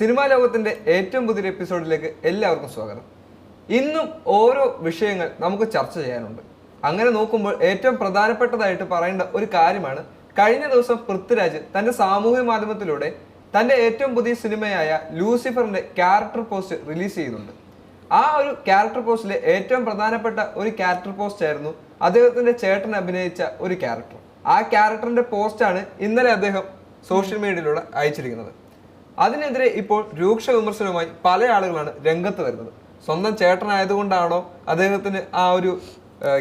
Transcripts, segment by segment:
Cinema ലോകത്തിന്റെ ഏറ്റവും പുതിയൊരു എപ്പിസോഡിലേക്ക് എല്ലാവർക്കും സ്വാഗതം. ഇന്നും ഓരോ വിഷയങ്ങൾ നമുക്ക് ചർച്ച ചെയ്യാനുണ്ട്. അങ്ങനെ നോക്കുമ്പോൾ ഏറ്റവും പ്രധാനപ്പെട്ടതായിട്ട് പറയേണ്ട ഒരു കാര്യമാണ് കഴിഞ്ഞ ദിവസം പൃഥ്വിരാജ് തന്റെ സാമൂഹ്യ മാധ്യമത്തിലൂടെ തന്റെ ഏറ്റവും പുതിയ സിനിമയായ ലൂസിഫറിന്റെ ക്യാരക്ടർ പോസ്റ്റ് റിലീസ് ചെയ്യുന്നുണ്ട്. ആ ഒരു ക്യാരക്ടർ പോസ്റ്റിലെ ഏറ്റവും പ്രധാനപ്പെട്ട ഒരു ക്യാരക്ടർ പോസ്റ്റ് ആയിരുന്നു അദ്ദേഹത്തിന്റെ ചേട്ടൻ അഭിനയിച്ച ഒരു ക്യാരക്ടർ. ആ ക്യാരക്ടറിന്റെ പോസ്റ്റാണ് ഇന്നലെ അദ്ദേഹം സോഷ്യൽ മീഡിയയിലൂടെ അയച്ചിരിക്കുന്നത്. അതിനെതിരെ ഇപ്പോൾ രൂക്ഷ വിമർശനവുമായി പല ആളുകളാണ് രംഗത്ത് വരുന്നത്. സ്വന്തം ചേട്ടനായതുകൊണ്ടാണോ അദ്ദേഹത്തിന് ആ ഒരു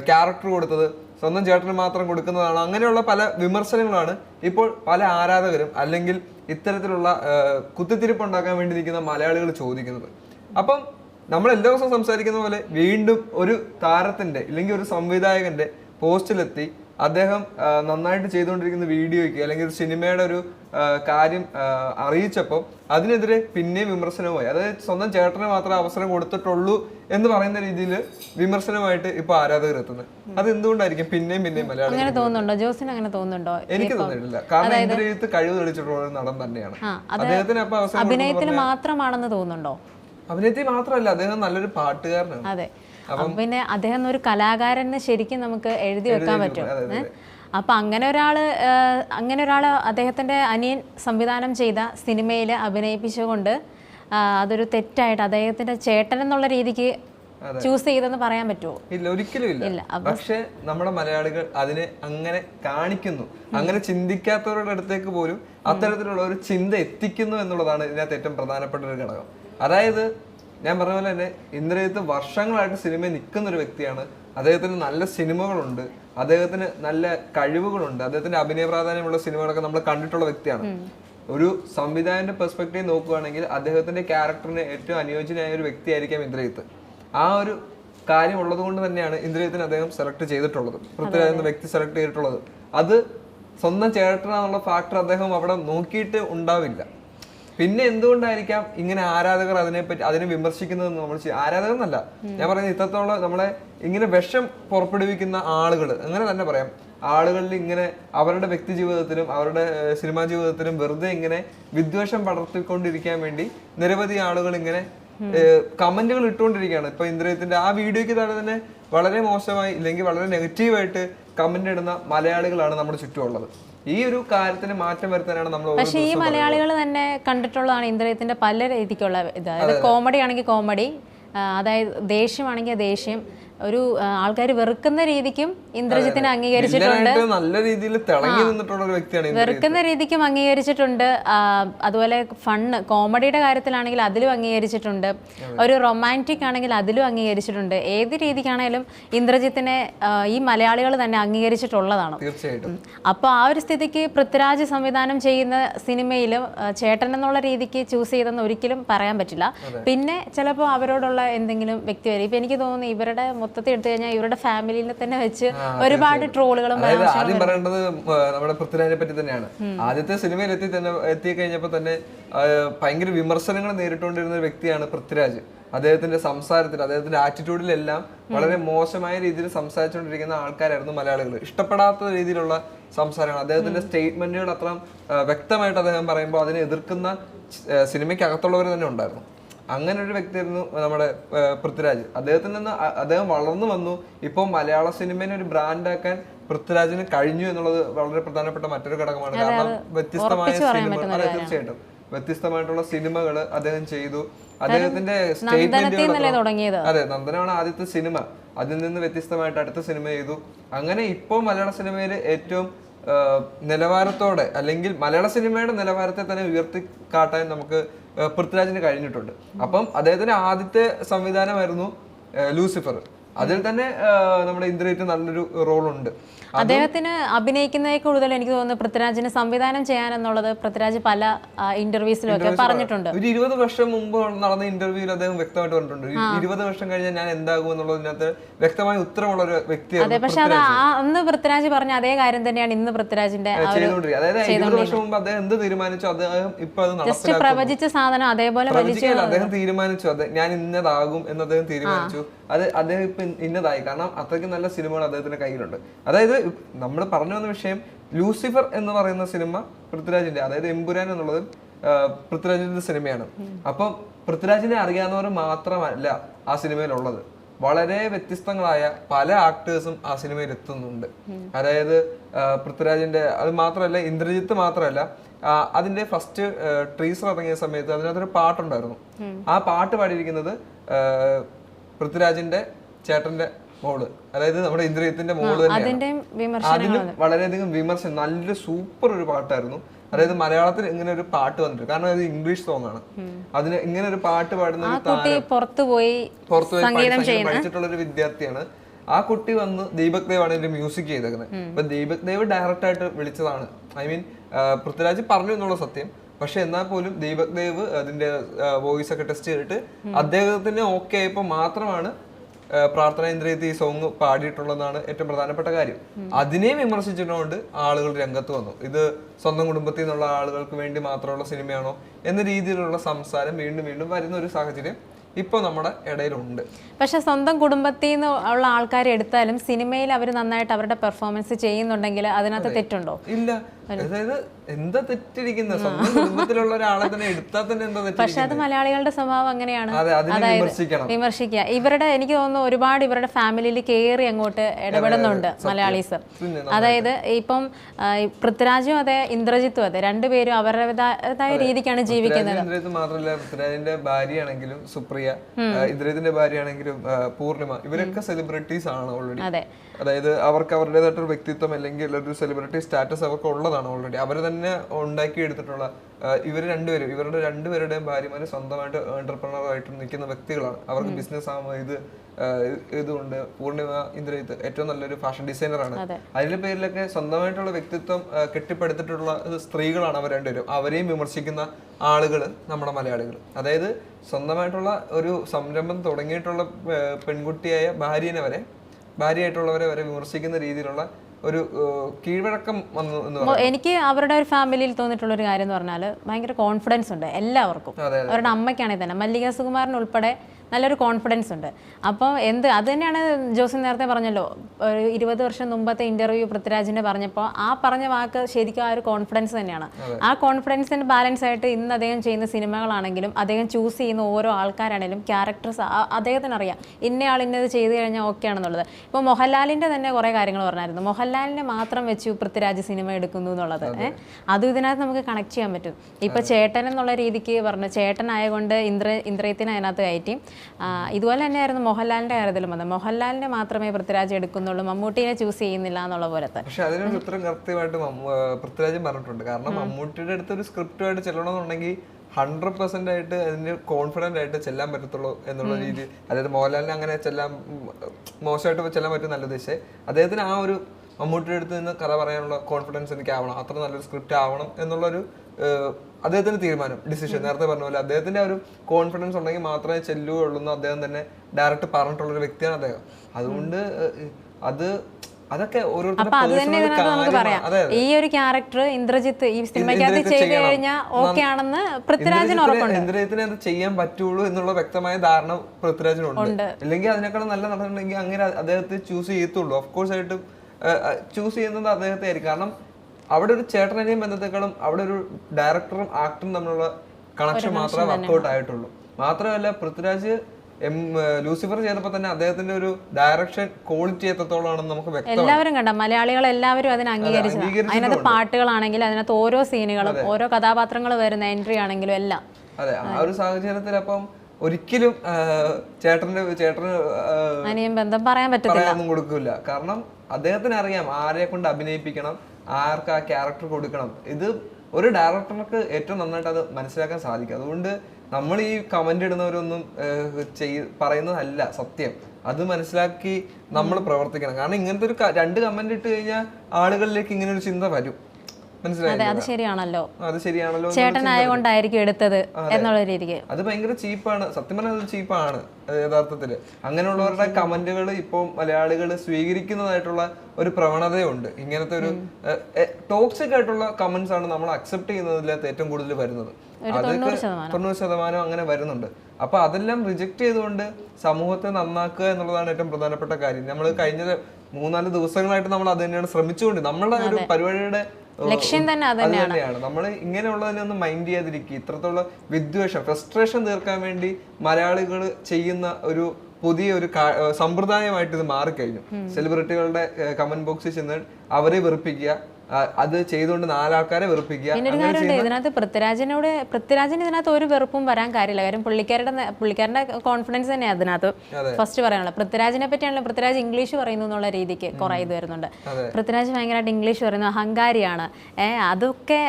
ക്യാരക്ടർ കൊടുത്തത്? സ്വന്തം ചേട്ടന് മാത്രം കൊടുക്കുന്നതാണോ? അങ്ങനെയുള്ള പല വിമർശനങ്ങളാണ് ഇപ്പോൾ പല ആരാധകരും അല്ലെങ്കിൽ ഇത്തരത്തിലുള്ള കുത്തിത്തിരിപ്പ് ഉണ്ടാക്കാൻ വേണ്ടി നിൽക്കുന്ന മലയാളികൾ ചോദിക്കുന്നത്. അപ്പം നമ്മൾ എല്ലാ ദിവസവും സംസാരിക്കുന്ന പോലെ വീണ്ടും ഒരു താരത്തിന്റെ ഇല്ലെങ്കിൽ ഒരു സംവിധായകന്റെ പോസ്റ്റിലെത്തി അദ്ദേഹം നന്നായിട്ട് ചെയ്തുകൊണ്ടിരിക്കുന്ന വീഡിയോയ്ക്ക് അല്ലെങ്കിൽ ഒരു സിനിമയുടെ ഒരു കാര്യം അറിയിച്ചപ്പോൾ അതിനെതിരെ പിന്നെയും വിമർശനവുമായി അതായത് സ്വന്തം ചേട്ടന് മാത്രമേ അവസരം കൊടുത്തിട്ടുള്ളൂ എന്ന് പറയുന്ന രീതിയിൽ വിമർശനമായിട്ട് ഇപ്പൊ ആരാധകർ എത്തുന്നത്. അത് എന്തുകൊണ്ടായിരിക്കും? പിന്നെയും പിന്നെയും മലയാളം അങ്ങനെ തോന്നുന്നുണ്ടോ? ജോസിന് അങ്ങനെ തോന്നുന്നുണ്ടോ? എനിക്ക് തോന്നിയിട്ടില്ല. കാരണം എഴുത്ത് കഴിവ് തെളിച്ചിട്ടുള്ള ഒരു നടൻ തന്നെയാണ്. അദ്ദേഹത്തിന് അപ്പൊ അവസരം അഭിനയത്തിന് മാത്രമാണെന്ന് തോന്നുന്നുണ്ടോ? അഭിനയത്തിൽ മാത്രമല്ല അദ്ദേഹം നല്ലൊരു പാട്ടുകാരനാണ്. അതെ. അപ്പൊ പിന്നെ അദ്ദേഹം ഒരു കലാകാരന് ശരിക്കും നമുക്ക് എഴുതി വെക്കാൻ പറ്റും. അപ്പൊ അങ്ങനെ ഒരാൾ അങ്ങനെ ഒരാൾ അദ്ദേഹത്തിന്റെ അനിയൻ സംവിധാനം ചെയ്ത സിനിമയിൽ അഭിനയിപ്പിച്ചുകൊണ്ട് അതൊരു തെറ്റായിട്ട് അദ്ദേഹത്തിന്റെ ചേട്ടൻ എന്നുള്ള രീതിക്ക് ചൂസ് ചെയ്തെന്ന് പറയാൻ പറ്റുമോ ഇല്ല ഒരിക്കലും ഇല്ല, പക്ഷെ നമ്മുടെ മലയാളികൾ അതിനെ അങ്ങനെ കാണിക്കുന്നു. അങ്ങനെ ചിന്തിക്കാത്തവരുടെ അടുത്തേക്ക് പോലും അത്തരത്തിലുള്ള ഒരു ചിന്ത എത്തിക്കുന്നു എന്നുള്ളതാണ് ഇതിനകത്ത് ഏറ്റവും പ്രധാനപ്പെട്ട ഒരു ഘടകം. അതായത് ഞാൻ പറഞ്ഞ പോലെ തന്നെ ഇന്ദ്രജിത്ത് വർഷങ്ങളായിട്ട് സിനിമയിൽ നിൽക്കുന്ന ഒരു വ്യക്തിയാണ്. അദ്ദേഹത്തിന് നല്ല സിനിമകളുണ്ട്. അദ്ദേഹത്തിന് നല്ല കഴിവുകളുണ്ട്. അദ്ദേഹത്തിന്റെ അഭിനയ പ്രാധാന്യമുള്ള സിനിമകളൊക്കെ നമ്മൾ കണ്ടിട്ടുള്ള വ്യക്തിയാണ്. ഒരു സംവിധായകന്റെ പെർസ്പെക്റ്റീവ് നോക്കുകയാണെങ്കിൽ അദ്ദേഹത്തിന്റെ ക്യാരക്ടറിന് ഏറ്റവും അനുയോജ്യനായ ഒരു വ്യക്തിയായിരിക്കാം ഇന്ദ്രജിത്ത്. ആ ഒരു കാര്യം ഉള്ളത് കൊണ്ട് തന്നെയാണ് ഇന്ദ്രജിത്തിന് അദ്ദേഹം സെലക്ട് ചെയ്തിട്ടുള്ളത്. പൃഥ്വിരാജ് എന്ന വ്യക്തി സെലക്ട് ചെയ്തിട്ടുള്ളത്. അത് സ്വന്തം ചേട്ടനാന്നുള്ള ഫാക്ടർ അദ്ദേഹം അവിടെ നോക്കിയിട്ട് ഉണ്ടാവില്ല. പിന്നെ എന്തുകൊണ്ടായിരിക്കാം ഇങ്ങനെ ആരാധകർ അതിനെപ്പറ്റി അതിനെ വിമർശിക്കുന്നത് നമ്മൾ ആരാധകർ എന്നല്ല ഞാൻ പറയുന്നത് ഇത്രത്തോളം നമ്മളെ ഇങ്ങനെ വിഷം പുറപ്പെടുവിക്കുന്ന ആളുകൾ അങ്ങനെ തന്നെ പറയാം. ആളുകളിൽ ഇങ്ങനെ അവരുടെ വ്യക്തി ജീവിതത്തിലും അവരുടെ സിനിമാ ജീവിതത്തിലും വെറുതെ ഇങ്ങനെ വിദ്വേഷം പടർത്തിക്കൊണ്ടിരിക്കാൻ വേണ്ടി നിരവധി ആളുകൾ ഇങ്ങനെ കമന്റുകൾ ഇട്ടുകൊണ്ടിരിക്കുകയാണ്. ഇപ്പൊ ഇന്ദ്രയത്തിന്റെ ആ വീഡിയോയ്ക്ക് താഴെ തന്നെ വളരെ മോശമായി ഇല്ലെങ്കിൽ വളരെ നെഗറ്റീവായിട്ട് കമന്റ് ഇടുന്ന മലയാളികളാണ് നമ്മുടെ ചുറ്റുമുള്ളത്. ഈ ഒരു കാര്യത്തിന് മാറ്റം വരുത്താനാണ് നമ്മൾ പക്ഷേ പക്ഷെ ഈ മലയാളികൾ തന്നെ കണ്ടിട്ടുള്ളതാണ് ഇന്ദ്രയത്തിന്റെ പല രീതിക്കുള്ള ഇത്. അതായത് കോമഡി ആണെങ്കിൽ കോമഡി അതായത് ദേഷ്യമാണെങ്കിൽ ദേഷ്യം ഒരു ആൾക്കാർ വെറുക്കുന്ന രീതിക്കും ഇന്ദ്രജിത്തിനെ അംഗീകരിച്ചിട്ടുണ്ട്. നല്ല രീതിയിൽ തിളങ്ങി നിന്നിട്ടുള്ള ഒരു വ്യക്തിയാണ്. വെറുക്കുന്ന രീതിക്കും അംഗീകരിച്ചിട്ടുണ്ട്. അതുപോലെ ഫണ്ണ് കോമഡിയുടെ കാര്യത്തിലാണെങ്കിൽ അതിലും അംഗീകരിച്ചിട്ടുണ്ട്. ഒരു റൊമാന്റിക് ആണെങ്കിൽ അതിലും അംഗീകരിച്ചിട്ടുണ്ട്. ഏത് രീതിക്കാണേലും ഇന്ദ്രജിത്തിനെ ഈ മലയാളികൾ തന്നെ അംഗീകരിച്ചിട്ടുള്ളതാണ്. തീർച്ചയായിട്ടും. അപ്പോൾ ആ ഒരു സ്ഥിതിക്ക് പൃഥ്വിരാജ് സംവിധാനം ചെയ്യുന്ന സിനിമയിൽ ചേട്ടൻ എന്നുള്ള രീതിക്ക് ചൂസ് ചെയ്തെന്ന് ഒരിക്കലും പറയാൻ പറ്റില്ല. പിന്നെ ചിലപ്പോൾ അവരോടുള്ള എന്തെങ്കിലും വ്യക്തിപരം ഇപ്പം എനിക്ക് തോന്നുന്നു ഇവരുടെ മൊത്തത്തിൽ എടുത്തു കഴിഞ്ഞാൽ ഇവരുടെ ഫാമിലിനെ തന്നെ വെച്ച് ഒരുപാട് ട്രോളുകളും ആദ്യം പറയേണ്ടത് നമ്മുടെ പൃഥ്വിരാജിനെ പറ്റി തന്നെയാണ്. ആദ്യത്തെ സിനിമയിൽ എത്തി തന്നെ എത്തി കഴിഞ്ഞപ്പോൾ തന്നെ ഭയങ്കര വിമർശനങ്ങൾ നേരിട്ടുകൊണ്ടിരുന്ന ഒരു വ്യക്തിയാണ് പൃഥ്വിരാജ്. അദ്ദേഹത്തിന്റെ സംസാരത്തിൽ അദ്ദേഹത്തിന്റെ ആറ്റിറ്റ്യൂഡിലെല്ലാം വളരെ മോശമായ രീതിയിൽ സംസാരിച്ചുകൊണ്ടിരിക്കുന്ന ആൾക്കാരായിരുന്നു മലയാളികൾ. ഇഷ്ടപ്പെടാത്ത രീതിയിലുള്ള സംസാരങ്ങൾ. അദ്ദേഹത്തിന്റെ സ്റ്റേറ്റ്മെന്റുകൾ അത്ര വ്യക്തമായിട്ട് അദ്ദേഹം പറയുമ്പോൾ അതിനെ എതിർക്കുന്ന സിനിമയ്ക്ക് സിനിമയ്ക്കകത്തുള്ളവർ തന്നെ ഉണ്ടായിരുന്നു. അങ്ങനെ ഒരു വ്യക്തിയായിരുന്നു നമ്മുടെ പൃഥ്വിരാജ്. അദ്ദേഹത്തിൽ നിന്ന് അദ്ദേഹം വളർന്നു വന്നു. ഇപ്പോൾ മലയാള സിനിമയെ ഒരു ബ്രാൻഡാക്കാൻ പൃഥ്വിരാജിന് കഴിഞ്ഞു എന്നുള്ളത് വളരെ പ്രധാനപ്പെട്ട മറ്റൊരു ഘടകമാണ്. കാരണം വ്യത്യസ്തമായ സിനിമ അതെ തീർച്ചയായിട്ടും. വ്യത്യസ്തമായിട്ടുള്ള സിനിമകൾ അദ്ദേഹം ചെയ്തു. അദ്ദേഹത്തിന്റെ സ്റ്റേറ്റ്മെന്റുകൾ അതെ നന്ദനമാണ് ആദ്യത്തെ സിനിമ. അതിൽ നിന്ന് വ്യത്യസ്തമായിട്ട് അടുത്ത സിനിമ ചെയ്തു. അങ്ങനെ ഇപ്പോൾ മലയാള സിനിമയിൽ ഏറ്റവും നിലവാരത്തോടെ അല്ലെങ്കിൽ മലയാള സിനിമയുടെ നിലവാരത്തെ തന്നെ ഉയർത്തി കാട്ടാൻ നമുക്ക് പൃഥ്വിരാജിന് കഴിഞ്ഞിട്ടുണ്ട്. അപ്പം അദ്ദേഹത്തിന്റെ ആദ്യത്തെ സംവിധാനമായിരുന്നു ലൂസിഫർ. അതിൽ തന്നെ നമ്മുടെ ഇന്ദ്രയത്തിന് നല്ലൊരു റോളുണ്ട്. അദ്ദേഹത്തിന് അഭിനയിക്കുന്നതിൽ കൂടുതൽ എനിക്ക് തോന്നുന്നു പൃഥ്വിരാജിന് സംവിധാനം ചെയ്യാൻ എന്നുള്ളത് പൃഥ്വിരാജ് പല ഇന്റർവ്യൂസിലും ഒക്കെ പറഞ്ഞിട്ടുണ്ട്. ഒരു ഇരുപത് വർഷം മുമ്പ് നടന്ന ഇന്റർവ്യൂവിൽ അദ്ദേഹം വ്യക്തമായിട്ട് പറഞ്ഞിട്ടുണ്ട്. ഇരുപത് വർഷം കഴിഞ്ഞാൽ ഞാൻ എന്താകും എന്നുള്ളതിനകത്ത് വ്യക്തമായ ഉത്തരമുള്ള ഒരു അതെ വ്യക്തിയാണ് പക്ഷെ അത് അന്ന് പൃഥ്വിരാജ് പറഞ്ഞ അതേ കാര്യം തന്നെയാണ് ഇന്ന് പൃഥ്വിരാജിന്റെ അതായത് ഇരുപത് വർഷം മുമ്പ് അദ്ദേഹം എന്ത് തീരുമാനിച്ചു? അദ്ദേഹം ഇപ്പൊ അത് ജസ്റ്റ് പ്രവചിച്ച സാധനം അതേപോലെ അദ്ദേഹം തീരുമാനിച്ചു. അത് ഞാൻ ഇന്നതാകും എന്ന് അദ്ദേഹം തീരുമാനിച്ചു. അത് അദ്ദേഹം ഇപ്പൊ ഇന്നതായി. കാരണം അത്രയ്ക്ക് നല്ല സിനിമകൾ അദ്ദേഹത്തിന്റെ കയ്യിലുണ്ട്. അതായത് നമ്മൾ പറഞ്ഞു വന്ന വിഷയം ലൂസിഫർ എന്ന് പറയുന്ന സിനിമ പൃഥ്വിരാജിന്റെ അതായത് എമ്പുരാൻ എന്നുള്ളത് പൃഥ്വിരാജിന്റെ സിനിമയാണ്. അപ്പം പൃഥ്വിരാജിനെ അറിയാവുന്നവർ മാത്രമല്ല ആ സിനിമയിലുള്ളത്. വളരെ വ്യത്യസ്തങ്ങളായ പല ആക്ടേഴ്സും ആ സിനിമയിൽ എത്തുന്നുണ്ട് അതായത് പൃഥ്വിരാജിന്റെ അത് മാത്രമല്ല ഇന്ദ്രജിത്ത് മാത്രമല്ല അതിന്റെ ഫസ്റ്റ് ട്രീസർ ഇറങ്ങിയ സമയത്ത് അതിനകത്തൊരു പാട്ടുണ്ടായിരുന്നു. ആ പാട്ട് പാടിയിരിക്കുന്നത് പൃഥ്വിരാജിന്റെ ചേട്ടന്റെ മോൾ. അതായത് നമ്മുടെ ഇന്ദ്രിയത്തിന്റെ മോൾ അതിന് വളരെയധികം വിമർശനം നല്ലൊരു സൂപ്പർ ഒരു പാട്ടായിരുന്നു. അതായത് മലയാളത്തിൽ ഇങ്ങനെ ഒരു പാട്ട് വന്നിട്ടുണ്ട് കാരണം അത് ഇംഗ്ലീഷ് സോങ് ആണ്. അതിന് ഇങ്ങനെ ഒരു പാട്ട് പാടുന്ന ആ ഒരു കുട്ടി പുറത്തു പോയി പുറത്തു പോയി സംഗീതം ചെയ്യുന്ന പഠിച്ചിട്ടുള്ള ഒരു വിദ്യാർത്ഥിയാണ്. ആ കുട്ടി വന്ന് ദീപക് ദേവ് ആണ് ഇതിന്റെ മ്യൂസിക് ചെയ്തേക്കുന്നത് അപ്പൊ ദീപക് ദേവ് ഡയറക്റ്റ് ആയിട്ട് വിളിച്ചതാണ്. ഐ മീൻ പൃഥ്വിരാജ് പറഞ്ഞു എന്നുള്ള സത്യം. പക്ഷെ എന്നാൽ പോലും ദീപക് ദേവ് അതിന്റെ വോയിസ് ഒക്കെ ടെസ്റ്റ് ചെയ്തിട്ട് അദ്ദേഹത്തിന് ഓക്കെ ആയപ്പോൾ മാത്രമാണ് ആ, പ്രാർത്ഥന ഇന്ദ്രിയത്തിൽ ഈ സോങ് പാടിയിട്ടുള്ളതാണ് ഏറ്റവും പ്രധാനപ്പെട്ട കാര്യം. അതിനെ വിമർശിച്ചിട്ടുകൊണ്ട് ആളുകൾ രംഗത്ത് വന്നു. ഇത് സ്വന്തം കുടുംബത്തിൽ നിന്നുള്ള ആളുകൾക്ക് വേണ്ടി മാത്രമുള്ള സിനിമയാണോ എന്ന രീതിയിലുള്ള സംസാരം വീണ്ടും വീണ്ടും വരുന്ന ഒരു സാഹചര്യം ഇപ്പൊ നമ്മുടെ ഇടയിലുണ്ട്. പക്ഷെ സ്വന്തം കുടുംബത്തിൽ നിന്ന് ഉള്ള ആൾക്കാരെ എടുത്താലും സിനിമയിൽ അവർ നന്നായിട്ട് അവരുടെ പെർഫോമൻസ് ചെയ്യുന്നുണ്ടെങ്കിൽ അതിനകത്ത് തെറ്റുണ്ടോ? ഇല്ല. അതായത് എന്താ തെറ്റിരിക്കുന്ന? സ്വന്തം കുടുംബത്തിലുള്ള ഒരാളെ തന്നെ എടുത്താൽ തന്നെ എന്താ പക്ഷെ അത് മലയാളികളുടെ സ്വഭാവം അങ്ങനെയാണ്. വിമർശിക്കുക. ഇവരുടെ എനിക്ക് തോന്നുന്നു ഒരുപാട് ഇവരുടെ ഫാമിലിയിൽ കയറി അങ്ങോട്ട് ഇടപെടുന്നുണ്ട് മലയാളീസ്. അതായത് ഇപ്പം പൃഥ്വിരാജും അതെ ഇന്ദ്രജിത്തും അതെ രണ്ടുപേരും അവരുടേതായ രീതിക്കാണ് ജീവിക്കുന്നത്. മാത്രമല്ല പൃഥ്വിരാജിന്റെ ഭാര്യയാണെങ്കിലും സുപ്രിയ ഇന്ദ്രജിത്തിന്റെ ഭാര്യയാണെങ്കിലും പൂർണിമ ഇവരൊക്കെ സെലിബ്രിറ്റീസ് ആണ് ഓൾറെഡി അതെ. അതായത് അവർക്ക് അവരുടേതായിട്ടൊരു വ്യക്തിത്വം അല്ലെങ്കിൽ ഒരു സെലിബ്രിറ്റി സ്റ്റാറ്റസ് അവർക്ക് ഉള്ളതാണ്. ഓൾറെഡി അവർ തന്നെ ഉണ്ടാക്കി എടുത്തിട്ടുള്ള ഇവർ രണ്ടുപേരും ഇവരുടെ രണ്ടുപേരുടെയും ഭാര്യമാര് സ്വന്തമായിട്ട് എന്റർപ്രണർ ആയിട്ട് നിൽക്കുന്ന വ്യക്തികളാണ്. അവർക്ക് ബിസിനസ് ആകുമ്പോൾ ഇത് ഇതുണ്ട്. പൂർണിമ ഇന്ദ്രജിത്ത് ഏറ്റവും നല്ലൊരു ഫാഷൻ ഡിസൈനറാണ് അതിന്റെ പേരിലൊക്കെ സ്വന്തമായിട്ടുള്ള വ്യക്തിത്വം കെട്ടിപ്പടുത്തിട്ടുള്ള സ്ത്രീകളാണ് അവർ രണ്ടുപേരും. അവരെയും വിമർശിക്കുന്ന ആളുകൾ നമ്മുടെ മലയാളികൾ അതായത് സ്വന്തമായിട്ടുള്ള ഒരു സംരംഭം തുടങ്ങിയിട്ടുള്ള പെൺകുട്ടിയായ ഭാര്യനെ വരെ ഭാര്യയായിട്ടുള്ളവരെ വരെ വിമർശിക്കുന്ന രീതിയിലുള്ള ഒരു കീഴ്വഴക്കം വന്നു എന്ന് എനിക്ക് അവരുടെ ഒരു ഫാമിലിയിൽ തോന്നിയിട്ടുള്ള ഒരു കാര്യം എന്ന് പറഞ്ഞാൽ ഭയങ്കര കോൺഫിഡൻസ് ഉണ്ട് എല്ലാവർക്കും. അവരുടെ അമ്മയ്ക്കാണെങ്കിൽ തന്നെ. മല്ലിക സുകുമാരൻ ഉൾപ്പെടെ നല്ലൊരു കോൺഫിഡൻസ് ഉണ്ട്. അപ്പോൾ എന്ത് അത് തന്നെയാണ് ജോസി നേരത്തെ പറഞ്ഞല്ലോ ഒരു ഇരുപത് വർഷം മുമ്പത്തെ ഇന്റർവ്യൂ പൃഥ്വിരാജിന്റെ പറഞ്ഞപ്പോൾ ആ പറഞ്ഞ വാക്ക് ശരിക്കും ആ ഒരു കോൺഫിഡൻസ് തന്നെയാണ്. ആ കോൺഫിഡൻസിന്റെ ബാലൻസ് ആയിട്ട് ഇന്ന് അദ്ദേഹം ചെയ്യുന്ന സിനിമകളാണെങ്കിലും അദ്ദേഹം ചൂസ് ചെയ്യുന്ന ഓരോ ആൾക്കാരാണെങ്കിലും ക്യാരക്ടേഴ്സ് അദ്ദേഹത്തിന് അറിയാം. ഇന്നയാൾ ഇന്നത് ചെയ്തു കഴിഞ്ഞാൽ ഓക്കെ ആണെന്നുള്ളത്. ഇപ്പോൾ മോഹൻലാലിന്റെ തന്നെ കുറേ കാര്യങ്ങൾ പറഞ്ഞായിരുന്നു. മോഹൻലാലിനെ മാത്രം വെച്ചു പൃഥ്വിരാജ് സിനിമ എടുക്കുന്നു എന്നുള്ളത്. അതും. ഇതിനകത്ത് നമുക്ക് കണക്ട് ചെയ്യാൻ പറ്റും. ഇപ്പൊ ചേട്ടൻ എന്നുള്ള രീതിക്ക് പറഞ്ഞു ചേട്ടനായതുകൊണ്ട് ഇന്ദ്ര ഇന്ദ്രയത്തിന് അതിനകത്ത് കയറ്റി. ഇതുപോലെ തന്നെയായിരുന്നു മോഹൻലാലിന്റെ കാര്യത്തിലും വന്നത്. മോഹൻലാലിനെ മാത്രമേ പൃഥ്വിരാജ് എടുക്കുന്നുള്ളൂ. മമ്മൂട്ടിനെ ചൂസ് ചെയ്യുന്നില്ല എന്നുള്ള പോലത്തെ പക്ഷെ അതിനൊരു ഉത്തരം കൃത്യമായിട്ട് മമ്മൂ- പറഞ്ഞിട്ടുണ്ട്. കാരണം മമ്മൂട്ടിയുടെ അടുത്ത് ഒരു സ്ക്രിപ്റ്റുമായിട്ട് ചെല്ലണമെന്നുണ്ടെങ്കിൽ ഹൺഡ്രഡ് പെർസെന്റ് ആയിട്ട് അതിന് കോൺഫിഡന്റ് ആയിട്ട് ചെല്ലാൻ പറ്റത്തുള്ളൂ എന്നുള്ള രീതി. അതായത് മോഹൻലാലിന് അങ്ങനെ ചെല്ലാൻ മോശമായിട്ട് ചെല്ലാൻ പറ്റും നല്ല പക്ഷേ അദ്ദേഹത്തിന് ആ ഒരു മമ്മൂട്ടിയുടെ അടുത്ത് നിന്ന് കഥ പറയാനുള്ള കോൺഫിഡൻസ് എനിക്ക് ആവണം അത്ര നല്ലൊരു സ്ക്രിപ്റ്റ് ആവണം എന്നുള്ളൊരു അദ്ദേഹത്തിന്റെ തീരുമാനം ഡിസിഷൻ നേരത്തെ പറഞ്ഞ പോലെ അദ്ദേഹത്തിന്റെ ഒരു കോൺഫിഡൻസ് ഉണ്ടെങ്കിൽ മാത്രമേ ചെല്ലുകയുള്ളൂ എന്ന് അദ്ദേഹം തന്നെ ഡയറക്റ്റ് പറഞ്ഞിട്ടുള്ള ഒരു വ്യക്തിയാണ് അദ്ദേഹം. അതുകൊണ്ട് അത് അതൊക്കെ. ഈ ഒരു ക്യാരക്ടർ ഇന്ദ്രജിത്ത് ഈ സിനിമയ്ക്കകത്ത് ചെയ്തു. കഴിഞ്ഞാൽ ഓക്കെ ആണെന്ന് പൃഥ്വിരാജിന് ഇന്ദ്രജിത്തിന് ഉറപ്പുണ്ട്. ഇന്ദ്രജിത്തിന് അത് ചെയ്യാൻ പറ്റുള്ളൂ എന്നുള്ള വ്യക്തമായ ധാരണ പൃഥ്വിരാജിനുണ്ട്. അല്ലെങ്കിൽ അതിനേക്കാളും നല്ല നടന്നുണ്ടെങ്കിൽ അങ്ങനെ അദ്ദേഹത്തെ ചൂസ് ചെയ്യത്തുള്ളൂ. ഓഫ് കോഴ്സ് ആയിട്ട് ചൂസ് ചെയ്യുന്നത് അദ്ദേഹത്തെ ആയിരിക്കും കാരണം അവിടെ ഒരു ചേട്ടനെയും ബന്ധത്തെക്കാളും അവിടെ ഒരു ഡയറക്ടറും ആക്ടറും തമ്മിലുള്ള കണക്ഷൻ മാത്രമേ വർക്കൗട്ട് ആയിട്ടുള്ളൂ. മാത്രമല്ല പൃഥ്വിരാജ് എം ലൂസിഫർ ചെയ്തപ്പോൾ തന്നെ അദ്ദേഹത്തിന്റെ ഒരു ഡയറക്ഷൻ ക്വാളിറ്റി എത്രത്തോളമാണെന്ന് നമുക്ക് വ്യക്തമാണ്. എല്ലാവരും കണ്ട. മലയാളികൾ എല്ലാവരും അതിനെ അംഗീകരിച്ചു. അതിനകത്ത് പാട്ടുകളാണെങ്കിലും അതിനകത്ത് ഓരോ സീനുകളും ഓരോ കഥാപാത്രങ്ങൾ വരുന്ന എൻട്രി ആണെങ്കിലും എല്ലാം. അതെ ആ ഒരു സാഹചര്യത്തിൽ അപ്പം ഒരിക്കലും ചേട്ടന്റെ ചേട്ടന് അനിയൻ ബന്ധം പറയാൻ പറ്റില്ല കൊടുക്കില്ല കാരണം അദ്ദേഹത്തിന് അറിയാം ആരെ കൊണ്ട് അഭിനയിപ്പിക്കണം ആർക്ക് ആ ക്യാരക്ടർ കൊടുക്കണം. ഇത് ഒരു ഡയറക്ടർക്ക് ഏറ്റവും നന്നായിട്ട് അത് മനസ്സിലാക്കാൻ സാധിക്കും. അതുകൊണ്ട് നമ്മൾ ഈ കമന്റ് ഇടുന്നവരൊന്നും ചെയ് പറയുന്നതല്ല സത്യം. അത് മനസ്സിലാക്കി നമ്മൾ പ്രവർത്തിക്കണം. കാരണം ഇങ്ങനത്തെ ഒരു രണ്ട് കമന്റ് ഇട്ട് കഴിഞ്ഞാൽ ആളുകളിലേക്ക് ഇങ്ങനെ ഒരു ചിന്ത വരും. അതെ അത് ശരിയാണല്ലോ. അത് ശരിയാണല്ലോ ചേട്ടനായതുകൊണ്ടായിരിക്കും എടുത്തത് എന്നുള്ള രീതിക്ക്. അത് ഭയങ്കര ചീപ്പാണ്. സത്യം പറഞ്ഞാൽ ചീപ്പാണ് യഥാർത്ഥത്തിൽ. അങ്ങനെയുള്ളവരുടെ കമന്റുകൾ ഇപ്പോൾ മലയാളികൾ സ്വീകരിക്കുന്നതായിട്ടുള്ള ഒരു പ്രവണതയുണ്ട്. ഇങ്ങനത്തെ ഒരു ടോക്സിക് ആയിട്ടുള്ള കമന്റ്സ് ആണ് നമ്മൾ അക്സെപ്റ്റ് ചെയ്യുന്നതിനകത്ത് ഏറ്റവും കൂടുതൽ വരുന്നത്. അതൊക്കെ തൊണ്ണൂറ് ശതമാനം. അങ്ങനെ വരുന്നുണ്ട്. അപ്പൊ അതെല്ലാം റിജക്ട് ചെയ്തുകൊണ്ട് സമൂഹത്തെ നന്നാക്കുക എന്നുള്ളതാണ് ഏറ്റവും പ്രധാനപ്പെട്ട കാര്യം. നമ്മൾ കഴിഞ്ഞ മൂന്നാൽ ദിവസങ്ങളായിട്ട് നമ്മൾ അത് തന്നെയാണ് ശ്രമിച്ചുകൊണ്ട്. നമ്മളുടെ ഒരു പരിപാടിയുടെ ലക്ഷ്യം തന്നെ തന്നെയാണ്. നമ്മൾ ഇങ്ങനെയുള്ളതിനെ ഒന്ന് മൈൻഡ് ചെയ്യാതിരിക്കുക ഇത്രത്തോളം വിദ്വേഷം ഫ്രസ്ട്രേഷൻ തീർക്കാൻ വേണ്ടി മലയാളികൾ ചെയ്യുന്ന ഒരു പുതിയ ഒരു സമ്പ്രദായമായിട്ട് ഇത് മാറിക്കഴിഞ്ഞു. സെലിബ്രിറ്റികളുടെ കമന്റ് ബോക്സിൽ ചെന്ന് അവരെ വെറുപ്പിക്കുക അത് ചെയ്തുകൊണ്ട് നാലാൾക്കാരെ വെറുപ്പിക്കുക. പിന്നെ ഒരു കാര്യമുണ്ട് ഇതിനകത്ത് പൃഥ്വിരാജിനോട് പൃഥ്വിരാജിന് ഇതിനകത്ത് ഒരു വെറുപ്പും വരാൻ കാര്യമില്ല. കാര്യം പുള്ളിക്കാരുടെ പുള്ളിക്കാരുടെ കോൺഫിഡൻസ് തന്നെയാണ് അതിനകത്ത്. ഫസ്റ്റ് പറയാനുള്ളത്. പൃഥ്വിരാജിനെ പറ്റിയാണല്ലോ പൃഥ്വിരാജ് ഇംഗ്ലീഷ് പറയുന്നു എന്നുള്ള രീതിക്ക് കുറെ ഇത് വരുന്നുണ്ട്. പൃഥ്വിരാജ് ഭയങ്കരമായിട്ട് ഇംഗ്ലീഷ് പറയുന്നു അഹങ്കാരിയാണ്. ഏഹ് അതൊക്കെ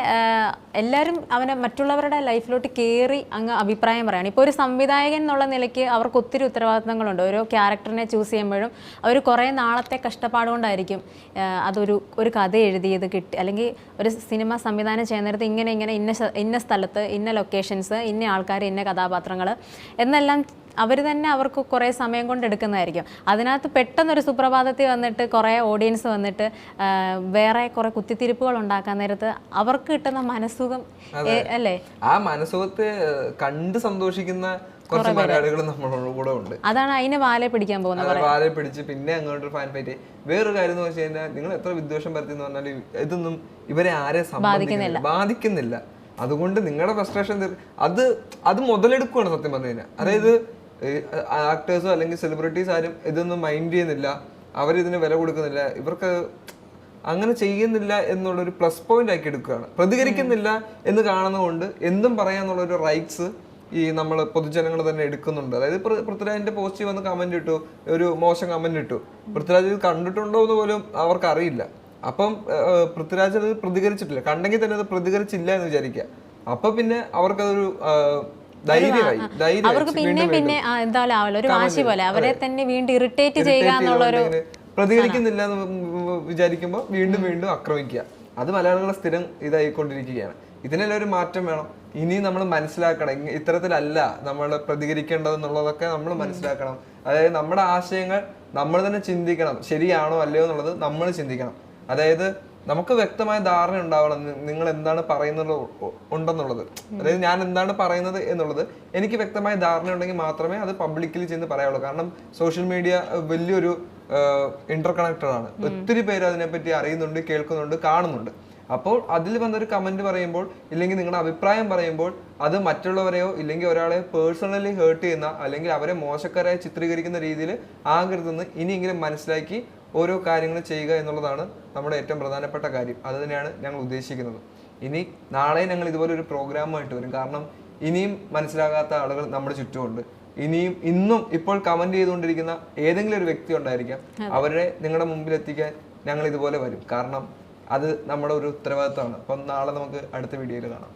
എല്ലാവരും അവനെ മറ്റുള്ളവരുടെ ലൈഫിലോട്ട് കയറി അങ്ങ് അഭിപ്രായം പറയാണ്. ഇപ്പോൾ ഒരു സംവിധായകൻ എന്നുള്ള നിലയ്ക്ക് അവർക്ക് ഒത്തിരി ഉത്തരവാദിത്തങ്ങളുണ്ട്. ഓരോ ക്യാരക്ടറിനെ ചൂസ് ചെയ്യുമ്പോഴും അവർ കുറേ നാളത്തെ കഷ്ടപ്പാടുകൊണ്ടായിരിക്കും അതൊരു ഒരു കഥ എഴുതിയത് കിട്ടി. അല്ലെങ്കിൽ ഒരു സിനിമ സംവിധാനം ചെയ്യുന്നിടത്ത് ഇങ്ങനെ ഇങ്ങനെ ഇന്ന ഇന്ന സ്ഥലത്ത് ഇന്ന ലൊക്കേഷൻസ് ഇന്ന ആൾക്കാർ ഇന്ന കഥാപാത്രങ്ങൾ എന്നെല്ലാം അവർ തന്നെ അവർക്ക് കുറേ സമയം കൊണ്ട് എടുക്കുന്നതായിരിക്കും. അതിനകത്ത് പെട്ടെന്നൊരു സുപ്രഭാതത്തിൽ വന്നിട്ട് കുറേ ഓഡിയൻസ് വന്നിട്ട് വേറെ കുറേ കുത്തിത്തിരിപ്പുകൾ ഉണ്ടാക്കാൻ നേരത്ത് അവർക്ക് കിട്ടുന്ന മനസ്സുഖം അല്ലേ? ആ മനസ്സുഖത്തെ കണ്ട് സന്തോഷിക്കുന്ന കുറച്ച് മലയാളികൾ നമ്മളോട് കൂടെ ഉണ്ട്. അതാണ് അതിന് വാലെ പിടിക്കാൻ പോകുന്നത് വാലെ പിടിച്ച് പിന്നെ അങ്ങോട്ട് ഫാൻ ഫൈറ്റ് വേറൊരു കാര്യം എന്ന് വെച്ച് കഴിഞ്ഞാൽ നിങ്ങൾ എത്ര വിദ്വേഷം പരത്തി എന്ന് പറഞ്ഞാൽ ഇതൊന്നും ഇവരെ ആരെ ബാധിക്കുന്നില്ല. ബാധിക്കുന്നില്ല. അതുകൊണ്ട് നിങ്ങളുടെ ഫ്രസ്ട്രേഷൻ അത് അത് മുതലെടുക്കുകയാണ് സത്യം പറഞ്ഞു കഴിഞ്ഞാൽ. അതായത് ആക്ടേഴ്സോ അല്ലെങ്കിൽ സെലിബ്രിറ്റീസ് ആരും ഇതൊന്നും മൈൻഡ് ചെയ്യുന്നില്ല. അവരിതിന് വില കൊടുക്കുന്നില്ല. ഇവർക്ക് അങ്ങനെ ചെയ്യുന്നില്ല എന്നുള്ളൊരു പ്ലസ് പോയിന്റ് ആക്കി എടുക്കുകയാണ്. പ്രതികരിക്കുന്നില്ല എന്ന് കാണുന്നതുകൊണ്ട് എന്തും പറയാന്നുള്ള ഒരു റൈറ്റ്സ് ഈ നമ്മൾ പൊതുജനങ്ങൾ തന്നെ എടുക്കുന്നുണ്ട്. അതായത് പൃഥ്വിരാജിന്റെ പോസ്റ്റ് വന്ന് കമന്റ് ഇട്ടു. ഒരു മോശം കമന്റ് ഇട്ടു. പൃഥ്വിരാജ് ഇത് കണ്ടിട്ടുണ്ടോ എന്ന് പോലും അവർക്ക് അറിയില്ല അപ്പം പൃഥ്വിരാജ് അത് പ്രതികരിച്ചിട്ടില്ല. കണ്ടെങ്കിൽ തന്നെ അത് പ്രതികരിച്ചില്ല എന്ന് വിചാരിക്കുക. അപ്പൊ പിന്നെ അവർക്കതൊരു അവർക്ക് പിന്നെ പിന്നെ എന്തായാലും ആവല്ലോ ഒരു വാശി പോലെ അവരെ തന്നെ വീണ്ടും ഇറിറ്റേറ്റ് ചെയ്യുക എന്നുള്ളൊരു പ്രതികരിക്കുന്നില്ല എന്ന് വിചാരിക്കുമ്പോൾ വീണ്ടും വീണ്ടും ആക്രമിക്കുക. അത് മലയാളികളെ സ്ഥിരം ഇതായിക്കൊണ്ടിരിക്കുകയാണ്. ഇതിനെല്ലാം ഒരു മാറ്റം വേണം. ഇനി നമ്മൾ മനസ്സിലാക്കണം. ഇത്തരത്തിലല്ല നമ്മൾ പ്രതികരിക്കേണ്ടതെന്നുള്ളതൊക്കെ നമ്മൾ മനസ്സിലാക്കണം. അതായത് നമ്മുടെ ആശയങ്ങൾ നമ്മൾ തന്നെ ചിന്തിക്കണം. ശരിയാണോ അല്ലയോ എന്നുള്ളത് നമ്മൾ ചിന്തിക്കണം. അതായത് നമുക്ക് വ്യക്തമായ ധാരണ ഉണ്ടാവണം. നിങ്ങൾ എന്താണ് പറയുന്നത് ഉണ്ടെന്നുള്ളത്. അതായത് ഞാൻ എന്താണ് പറയുന്നത് എന്നുള്ളത് എനിക്ക് വ്യക്തമായ ധാരണ ഉണ്ടെങ്കിൽ മാത്രമേ അത് പബ്ലിക്കലി ചെന്ന് പറയാവുള്ളൂ. കാരണം സോഷ്യൽ മീഡിയ വലിയൊരു ഇന്റർ കണക്റ്റഡ് ആണ്. ഒത്തിരി പേര് അതിനെപ്പറ്റി അറിയുന്നുണ്ട് കേൾക്കുന്നുണ്ട് കാണുന്നുണ്ട്. അപ്പോൾ അതിൽ വന്നൊരു കമന്റ് പറയുമ്പോൾ ഇല്ലെങ്കിൽ നിങ്ങളുടെ അഭിപ്രായം പറയുമ്പോൾ അത് മറ്റുള്ളവരെയോ ഇല്ലെങ്കിൽ ഒരാളെ പേഴ്സണലി ഹേർട്ട് ചെയ്യുന്ന അല്ലെങ്കിൽ അവരെ മോശക്കാരായി ചിത്രീകരിക്കുന്ന രീതിയിൽ ആകരുതെന്ന് ഇനിയെങ്കിലും മനസ്സിലാക്കി ഓരോ കാര്യങ്ങൾ ചെയ്യുക എന്നുള്ളതാണ് നമ്മുടെ ഏറ്റവും പ്രധാനപ്പെട്ട കാര്യം. അത് തന്നെയാണ് ഞങ്ങൾ ഉദ്ദേശിക്കുന്നത്. ഇനി നാളെ ഞങ്ങൾ ഇതുപോലെ ഒരു പ്രോഗ്രാമായിട്ട് വരും. കാരണം ഇനിയും മനസ്സിലാകാത്ത ആളുകൾ നമ്മുടെ ചുറ്റുമുണ്ട്. ഇനിയും ഇന്നും ഇപ്പോൾ കമന്റ് ചെയ്തുകൊണ്ടിരിക്കുന്ന ഏതെങ്കിലും ഒരു വ്യക്തി ഉണ്ടായിരിക്കാം. അവരെ നിങ്ങളുടെ മുമ്പിൽ എത്തിക്കാൻ ഞങ്ങൾ ഇതുപോലെ വരും. കാരണം അത് നമ്മുടെ ഒരു ഉത്തരവാദിത്തമാണ് അപ്പം നാളെ നമുക്ക് അടുത്ത വീഡിയോയിൽ കാണാം.